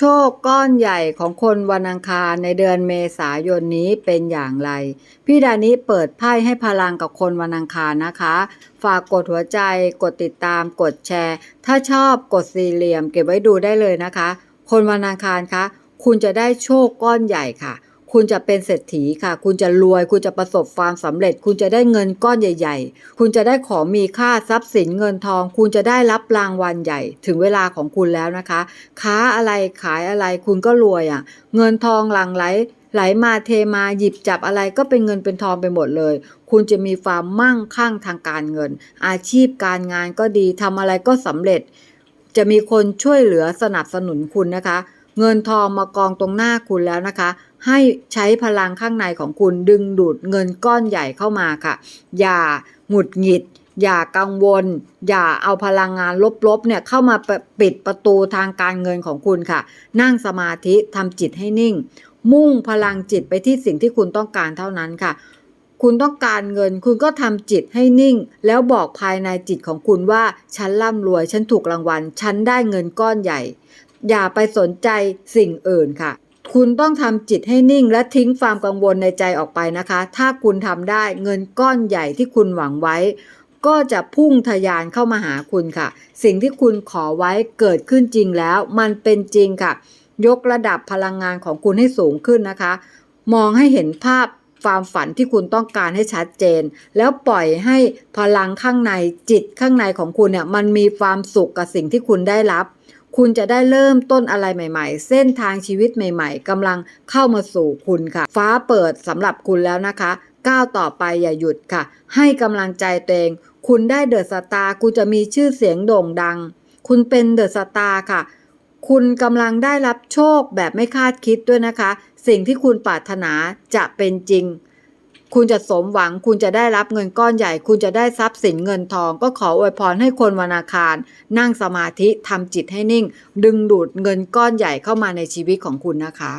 โชคก้อนใหญ่ของคนวันอังคารในเดือนเมษายนนี้เป็นอย่างไร พี่ดานิเปิดไพ่ให้พลังกับคนวันอังคารนะคะ ฝากกดหัวใจ กดติดตาม กดแชร์ ถ้าชอบกดสี่เหลี่ยมเก็บไว้ดูได้เลยนะคะ คนวันอังคารคะ คุณจะได้โชคก้อนใหญ่ค่ะ คุณจะเป็นเศรษฐีค่ะ คุณจะรวย คุณจะประสบความสำเร็จ คุณจะได้เงินก้อนใหญ่ ๆ คุณจะได้ของมีค่าทรัพย์สินเงินทอง คุณจะได้รับรางวัลใหญ่ ถึงเวลาของคุณแล้วนะคะ ค้าอะไรขายอะไรคุณก็รวยอะ เงินทองหลั่งไหลไหลมาเทมาหยิบจับอะไรก็เป็นเงินเป็นทองไปหมดเลย คุณจะมีความมั่งคั่งทางการเงิน อาชีพการงานก็ดีทำอะไรก็สำเร็จ จะมีคนช่วยเหลือสนับสนุนคุณนะคะ เงินทองมากองตรงหน้าคุณแล้วนะคะ ให้ใช้พลังข้างในของคุณดึงดูดเงินก้อนใหญ่เข้ามาค่ะ อย่าหงุดหงิด อย่ากังวล อย่าเอาพลังงานลบๆเนี่ยเข้ามาปิดประตูทางการเงินของคุณค่ะ นั่งสมาธิทำจิตให้นิ่ง มุ่งพลังจิตไปที่สิ่งที่คุณต้องการเท่านั้นค่ะคุณต้องการเงินคุณก็ทำจิตให้นิ่ง แล้วบอกภายในจิตของคุณว่า ฉันร่ำรวย ฉันถูกรางวัล ฉันได้เงินก้อนใหญ่ อย่าไปสนใจสิ่งอื่นค่ะ คุณต้องทำจิตให้นิ่งและทิ้งความกังวลในใจออกไปนะคะ ถ้าคุณทำได้เงินก้อนใหญ่ที่คุณหวังไว้ ก็จะพุ่งทะยานเข้ามาหาคุณค่ะ สิ่งที่คุณขอไว้เกิดขึ้นจริงแล้ว มันเป็นจริงค่ะ ยกระดับพลังงานของคุณให้สูงขึ้นนะคะ มองให้เห็นภาพ ความฝันที่คุณต้องการให้ชัดเจน แล้วปล่อยให้พลังข้างในจิตข้างในของคุณเนี่ยมันมีความสุขกับสิ่งที่คุณได้รับ คุณจะได้เริ่มต้นอะไรใหม่ ๆ เส้นทางชีวิตใหม่ๆกำลังเข้ามาสู่คุณค่ะ ฟ้าเปิดสำหรับคุณแล้วนะคะก้าวต่อไปอย่าหยุดค่ะ ให้กำลังใจตัวเอง คุณได้เดอะสตาร์คุณจะมีชื่อเสียงโด่งดัง คุณเป็นเดอะสตาร์ค่ะ คุณกำลังได้รับโชคแบบไม่คาดคิดด้วยนะคะ สิ่งที่คุณปรารถนาจะเป็นจริง คุณจะสมหวัง คุณจะได้รับเงินก้อนใหญ่ คุณจะได้ทรัพย์สินเงินทอง ก็ขออวยพรให้คนวันอาคาร นั่งสมาธิทำจิตให้นิ่ง ดึงดูดเงินก้อนใหญ่เข้ามาในชีวิตของคุณนะคะ